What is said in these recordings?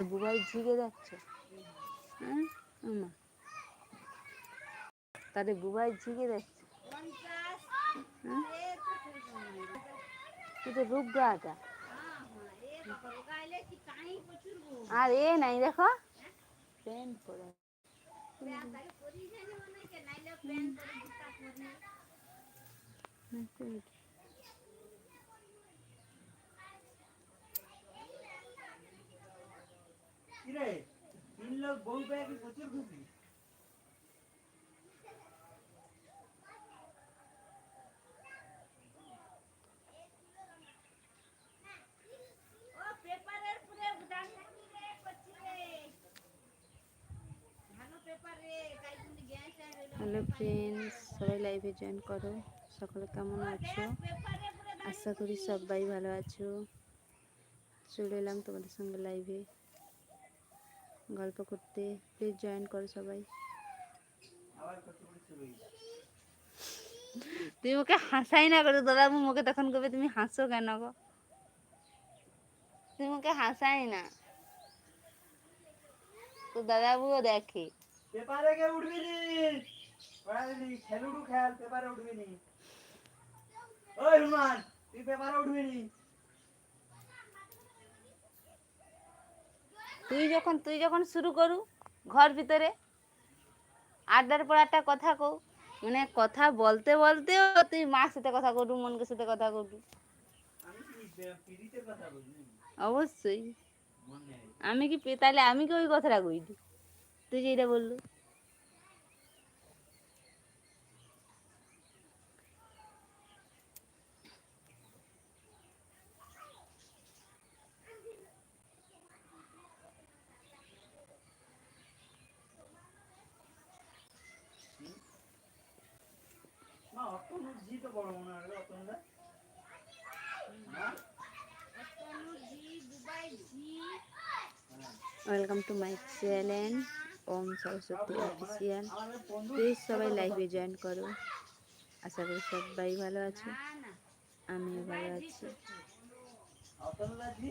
বুবাই ঝিকে যাচ্ছে। হ্যাঁ? তাদের বুবাই ঝিকে যাচ্ছে। হ্যাঁ? কিন্তু রূপ গাটা আর এ নাই দেখো। প্যান্ট পরে। কিরে? তিন লোক বউ পেয়ে কি প্রচুর খুশি? হ্যালো ফ্রেন্ডস সবাই লাইভে জয়েন করো। সকলে কেমন আছো? আশা করি সবাই ভালো আছো। চলে এলাম তোমাদের সঙ্গে লাইভে গল্প করতে প্লিজ জয়েন করো সবাই। তুমি ওকে হাসাই না করো দাদা মুখে তখন কবে তুমি হাসো কেন গো? তুমি ওকে হাসাই না। তো দাদাবুও দেখে। পেপারে কে উঠবি নি। খেলুড়ু খেল, পেপারে উঠবি নি। ওই তুই পেপারে উঠবি নি। তুই যখন তুই যখন শুরু করু ঘর ভিতরে, আড্ডার পর একটা কথা কও। মানে কথা বলতে বলতেও তুই মার সাথে কথা করু মনকে সাথে কথা করু? অবশ্যই। আমি কি তাহলে আমি কি ওই কথাটা কইলি তুই যেটা বললু। Welcome to my channel Om Saraswati official please সবাই লাইভে জয়েন করো। আশা করি সবাই ভালো আছো। আমিও ভালো আছি অতনুদা জি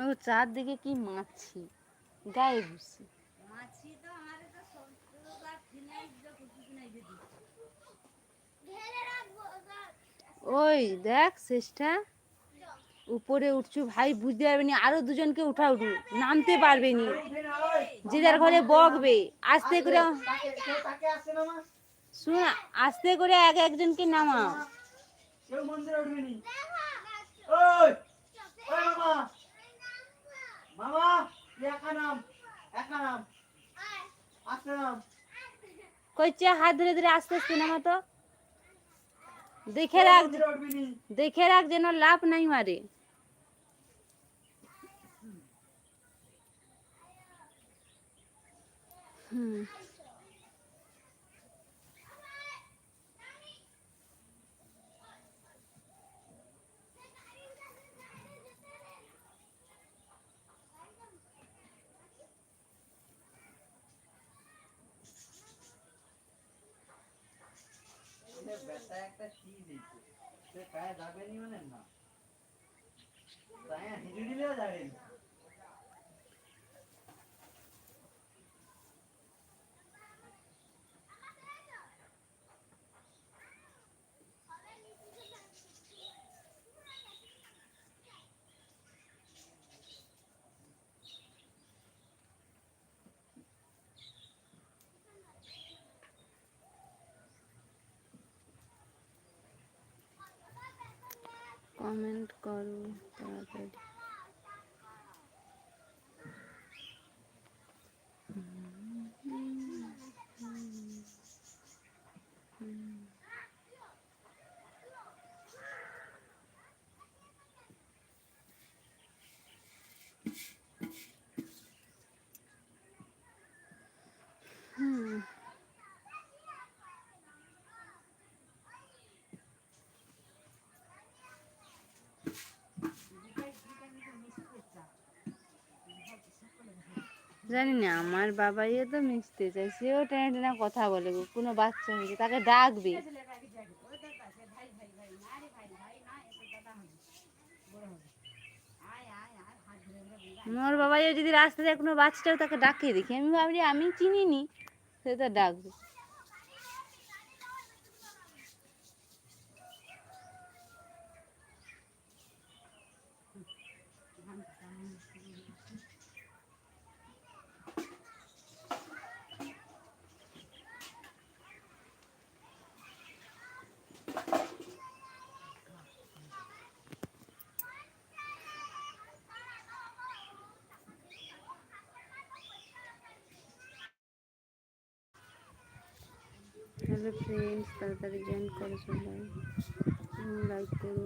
ও চারদিকে কি মাছি? গায়ে ঘুষি। ওই দেখ শেষটা। উপরে উঠছু ভাই বুঝতে পারবে নি আরও দুজনকে উঠা উঠু নামতে পারবে নি। যে যার ঘরে বকবে আস্তে করে শুন আস্তে করে এক একজনকে নামা কেউ মন্দিরে উঠবি নি। ওই! ওই মামা! মামা একা নাম একা নাম। আসতে নাম। কইছে হাত ধরে ধরে আস্তে আস্তে নামা তো। দেখে রাখ দেখে রাখ যেন লাভ নাই মারে। হুম। সে একটা সি দিচ্ছে। সে কায়ে যাবেনি মানে না। তাই হিজু দিলেও কমেন্ট করো তাড়াতাড়ি হুম জানি না আমার বাবাইও তো মিশতে চাই সেও টেনে টেনে কথা বলে, কোনো বাচ্চা হয়েছে তাকে ডাকবে। মোর বাবাইও যদি রাস্তা যায় কোনো বাচ্চাটাও তাকে ডাকিয়ে দেখি, আমি ভাবি আমি চিনি নি সে তো ডাকবে। হ্যালো ফ্রেন্ডস তাড়াতাড়ি জয়েন করো সবাই লাইক করো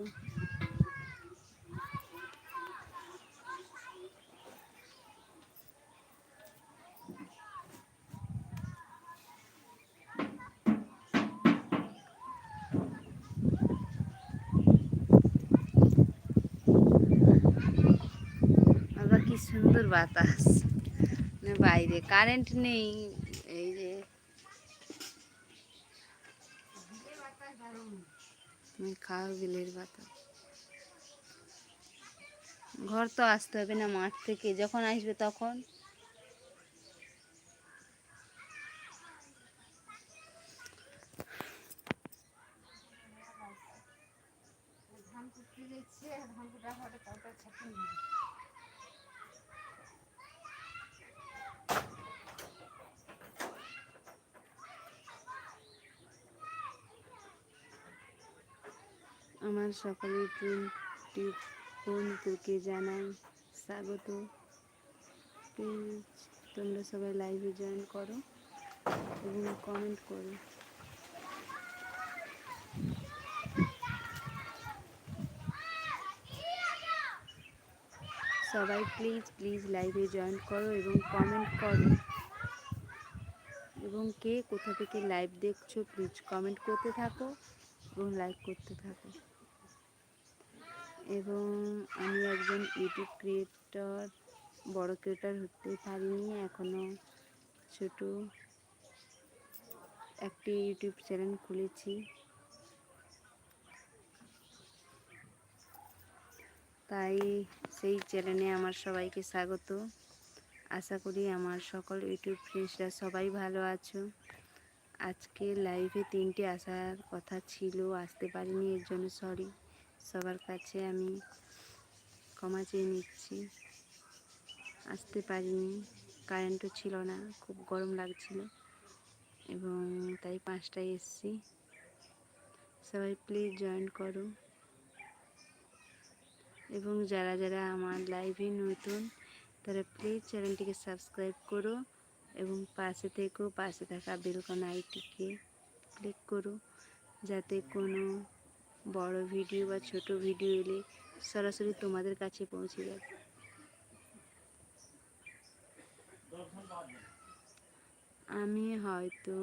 আবার কি সুন্দর বাতাস না বাইরে কারেন্ট নেই খাও বিলের পাতা ঘর তো আসতে হবে না মাঠ থেকে। যখন আসবে তখন আমার সকালের ট্রেনটি বন্ধুদেরকে জানাই? স্বাগত। প্লিজ তোমরা সবাই লাইভে জয়েন করো এবং কমেন্ট করো। সবাই প্লিজ প্লিজ লাইভে জয়েন করো এবং কমেন্ট করো। এবং কে কোথা থেকে লাইভ দেখছ প্লিজ কমেন্ট করতে থাকো এবং লাইক করতে থাকো। এবং আমি একজন ইউটিউব ক্রিয়েটর, বড় ক্রিয়েটর হতে পারিনি এখনও ছোট একটি ইউটিউব চ্যানেল খুলেছি। তাই সেই চ্যানেলে আমার সবাইকে স্বাগত। আশা করি আমার সকল ইউটিউব ফ্রেন্ডসরা সবাই ভালো আছো। আজকে লাইভে তিনটে আসার কথা ছিল, আসতে পারিনি, এর জন্য সরি সবার কাছে আমি ক্ষমা চেয়ে নিচ্ছি। আসতে পারিনি, কারেন্টও ছিল না, খুব গরম লাগছিল এবং তাই পাঁচটায় এসছি। সবাই প্লিজ জয়েন করো। এবং যারা যারা আমার লাইভে নতুন, তারা প্লিজ চ্যানেলটিকে সাবস্ক্রাইব করো এবং পাশে থেকেও পাশে থাকা বেলকন আইটিকে ক্লিক করো, যাতে কোনো বড় ভিডিও বা ছোট ভিডিও এলে সরাসরি তোমাদের কাছে পৌঁছে যাবে আমি হয়তো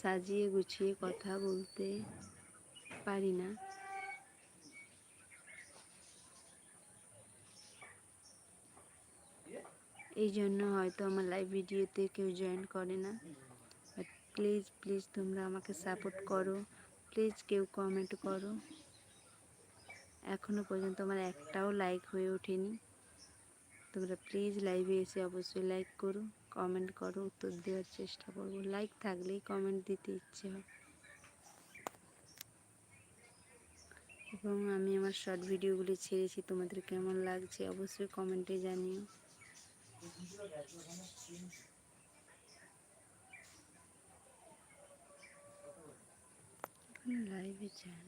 সাজিয়ে গুছিয়ে কথা বলতে পারি না। এই জন্য হয়তো আমার লাইভ ভিডিওতে কেউ জয়েন করে না। প্লিজ প্লিজ তোমরা আমাকে সাপোর্ট করো। প্লিজ কেউ কমেন্ট করো। এখনও পর্যন্ত আমার একটাও লাইক হয়ে ওঠেনি। তোমরা প্লিজ লাইভে এসে অবশ্যই লাইক করো কমেন্ট করো, উত্তর দেওয়ার চেষ্টা করব। লাইক থাকলেই কমেন্ট দিতে ইচ্ছে হয়। এবং আমি আমার শর্ট ভিডিওগুলি ছেড়েছি, তোমাদের কেমন লাগছে অবশ্যই কমেন্টে জানিও। লাইভে জয়েন করে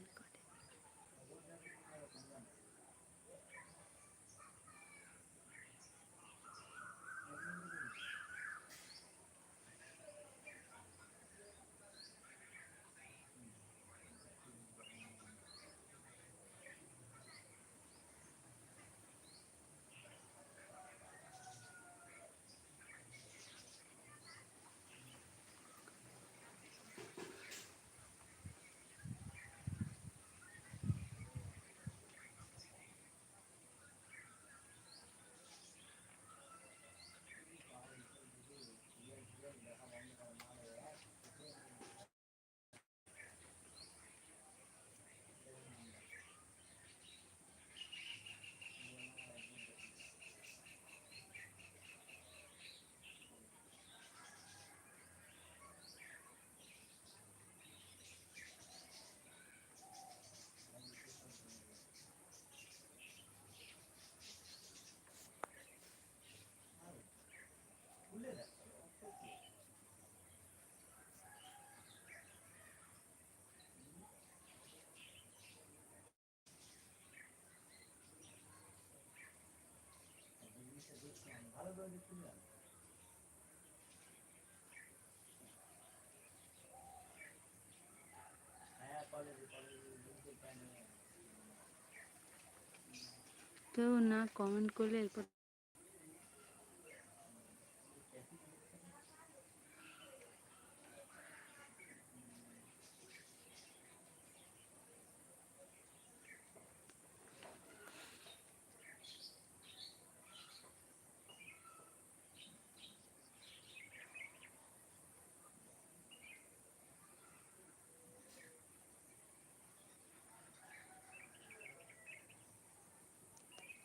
কেউ না কমেন্ট করলে এরপর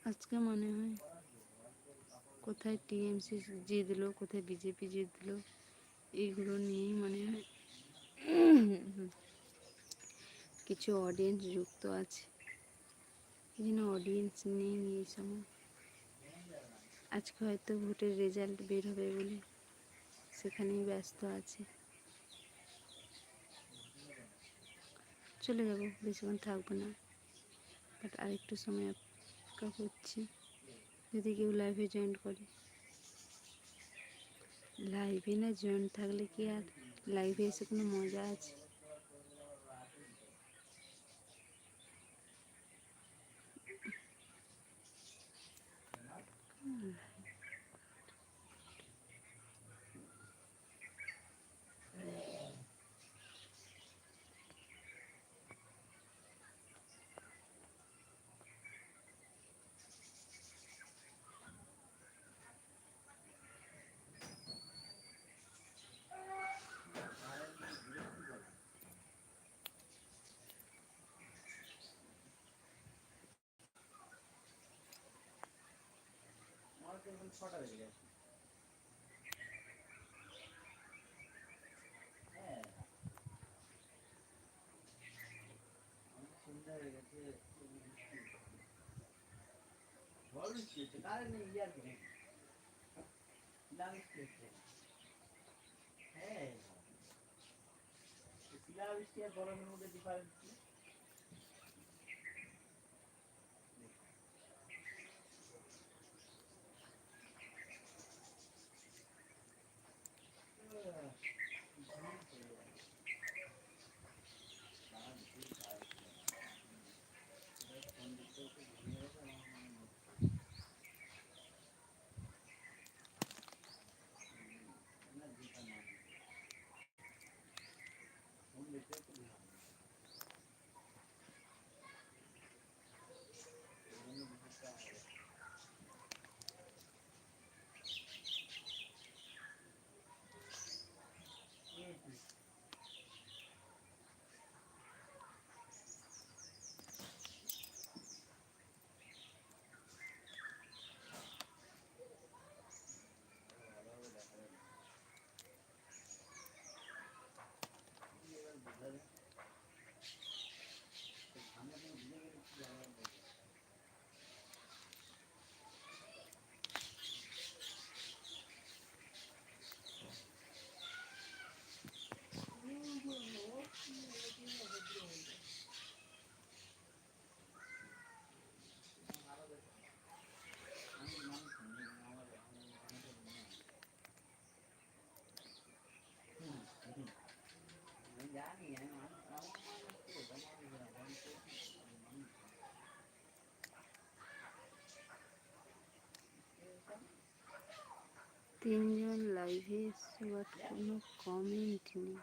আজকে মনে হয় কোথায় টিএমসি জিতলো কোথায় বিজেপি জিতলো এইগুলো নিয়েই মনে হয় কিছু অডিয়েন্স যুক্ত আছে। এই জন্য অডিয়েন্স নেই এই সময়। আজকে হয়তো ভোটের রেজাল্ট বের হবে বলে সেখানেই ব্যস্ত আছে। চলে যাব, বেশিক্ষণ থাকব না। বাট আরেকটু সময় অপেক্ষা করছি যদি কেউ লাইভে জয়েন করে। লাইভে না জয়েন থাকলে কি আর? লাইভে এসে কোনো মজা আছে? শিলা বৃষ্টি আর গরমের মধ্যে ডিফারেন্স তিনজন লাইভে এসছে বাট কোনো কমেন্ট নেই।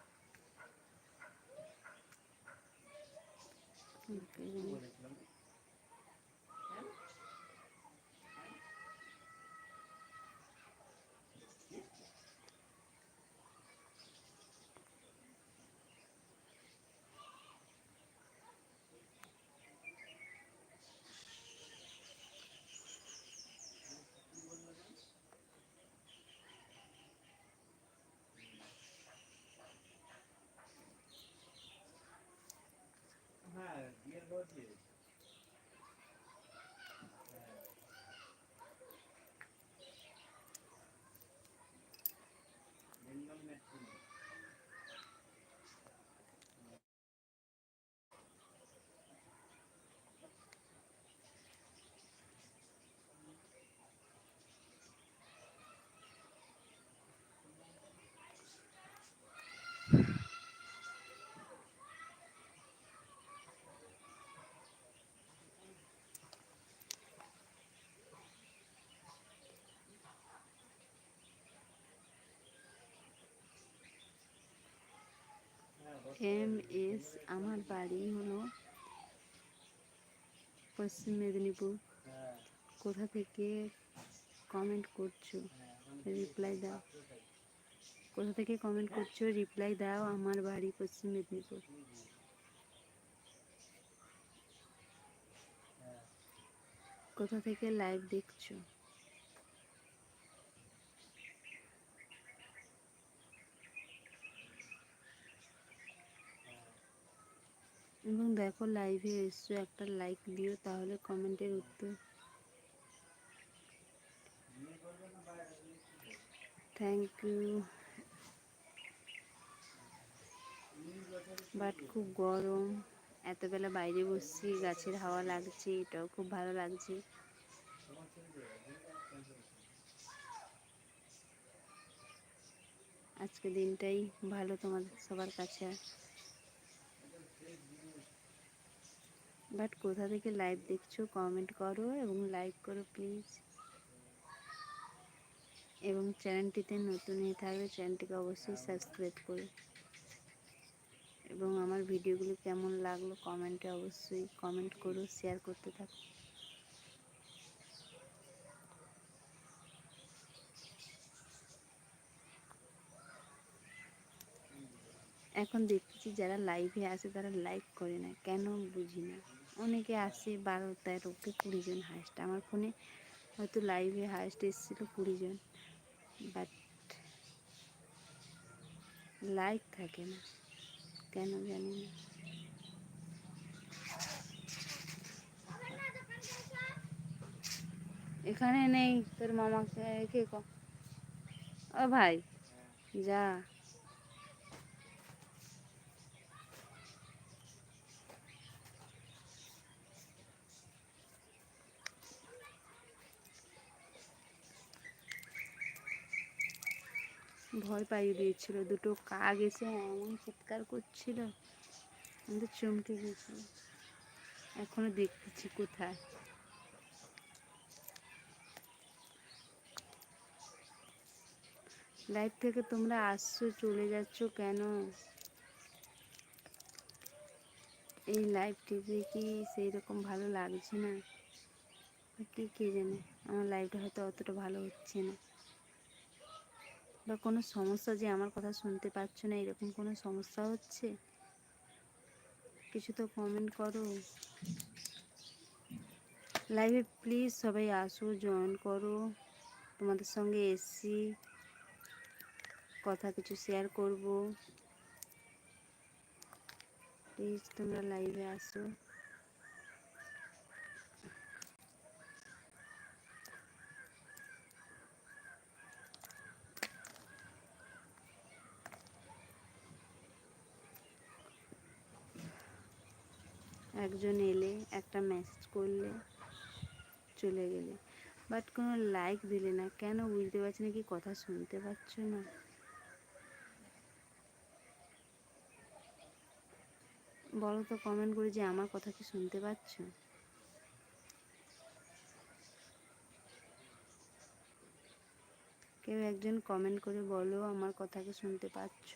এম এস আমার বাড়ি হলো পশ্চিম মেদিনীপুর। কোথা থেকে কমেন্ট করছ? রিপ্লাই দাও। কোথা থেকে কমেন্ট করছ? রিপ্লাই দাও আমার বাড়ি পশ্চিম মেদিনীপুর। কোথা থেকে লাইভ দেখছ? এবং দেখো লাইভে এসছো, একটা লাইক দিও তাহলে কমেন্টের উত্তর? থ্যাংক ইউ বাট খুব গরম, এতবেলা বাইরে বসছি, গাছের হাওয়া লাগছে, এটাও খুব ভালো লাগছে। আজকে দিনটাই ভালো তোমাদের সবার কাছে বাট কোথা থেকে লাইভ দেখছ কমেন্ট করো এবং লাইক করো প্লিজ এবং চ্যানেলটিতে নতুন হয়ে থাকলে চ্যানেলটিকে অবশ্যই সাবস্ক্রাইব করো। এবং আমার ভিডিওগুলো কেমন লাগল কমেন্টে অবশ্যই কমেন্ট করো শেয়ার করতে থাকো। এখন দেখতেছি যারা লাইভে আসে তারা লাইক করে না, কেন বুঝি না। অনেকে আসে বারো, তেরো কি কুড়ি জন হাইস্ট আমার ফোনে হয়তো লাইভে হাইস্ট এসেছিল কুড়ি জন। বাট লাইক থাকে না। কেন জানি না। এখানে নেই তোর মামাকে। কে ক? ও ভাই, যা। ভয় পাইয়ে দিয়েছিল। দুটো কাক এসে এমন চিৎকার করছিল আমি তো চমকে গেছি এখনও দেখতেছি কোথায়। লাইভ থেকে তোমরা আসছো, চলে যাচ্ছ কেন? এই লাইভটিতে কি সেই রকম ভালো লাগছে না? কি, কে জানে? আমার লাইভটা হয়তো অতটা ভালো হচ্ছে না। বা কোনো সমস্যা যে আমার কথা শুনতে পাচ্ছ না, এরকম কোনো সমস্যা হচ্ছে? কিছু তো কমেন্ট করো। লাইভে প্লিজ সবাই আসো জয়েন করো। তোমাদের সঙ্গে এসছি। কথা কিছু শেয়ার করব। প্লিজ তোমরা লাইভে আসো। একজন এলে, একটা মেসেজ করলে চলে গেলে। বাট কোনো লাইক দিলে না। কেন বুঝতে পারছি না কি কথা শুনতে পাচ্ছ না। বলো তো কমেন্ট করে যে আমার কথা কি শুনতে পাচ্ছ? কেউ একজন কমেন্ট করে বলো, আমার কথাকে শুনতে পাচ্ছ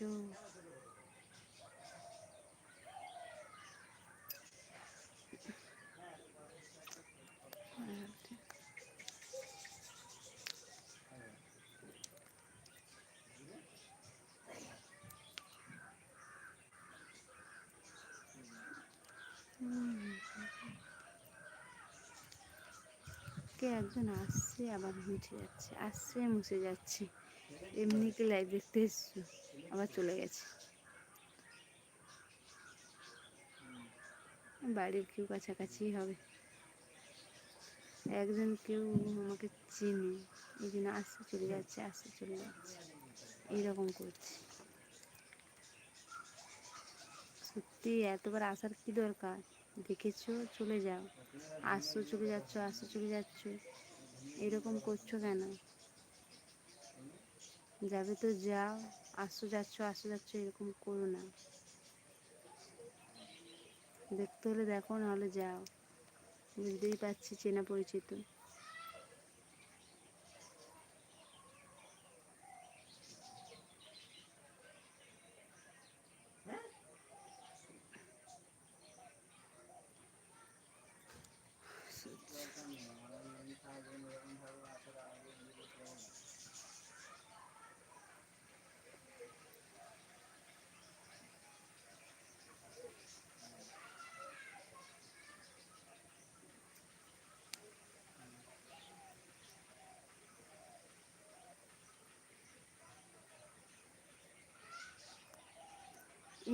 কে একজন আসছে, আবার মুছে যাচ্ছে। আসছে, মুছে যাচ্ছে। এমনি কি লাইভ দেখতে এসছো, আবার চলে গেছে। বাড়ির কেউ কাছাকাছি হবে। একজন কেউ আমাকে চিনি। এই জন্য আসছে, চলে যাচ্ছে, আসছে, চলে যাচ্ছে। এইরকম করছে। সত্যি, এতবার আসার কি দরকার? দেখেছ? চলে যাও। আসছো, চলে যাচ্ছ, আসছো, চলে যাচ্ছ। এরকম করছ কেন? যাবে তো যাও। আসছো, যাচ্ছ আসছো, যাচ্ছ, এরকম করো না। দেখতে হলে দেখো, নাহলে যাও। বুঝতেই পারছি চেনা পরিচিত।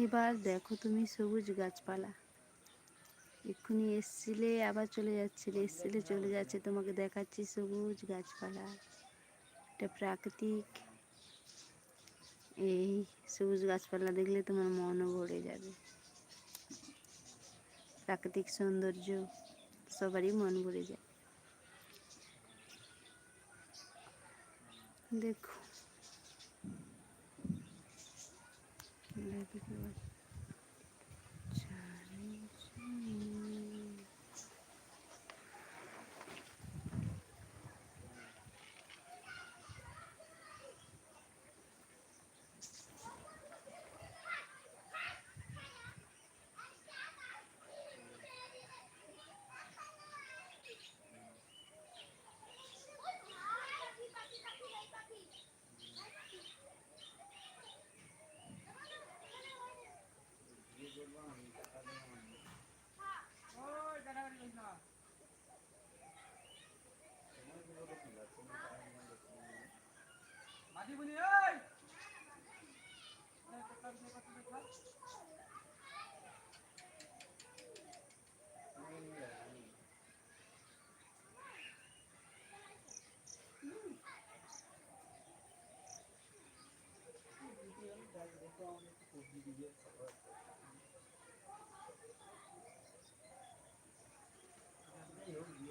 এবার দেখো তুমি সবুজ গাছপালা। এক্ষুনি এসছিলে, আবার চলে যাচ্ছিলে, এসছিলে, চলে যাচ্ছে। তোমাকে দেখাচ্ছি সবুজ গাছপালা। এটা প্রাকৃতিক। এই সবুজ গাছপালা দেখলে তোমার মনও ভরে যাবে। প্রাকৃতিক সৌন্দর্য সবারই মন ভরে যায়। দেখো Gracias, Thank you.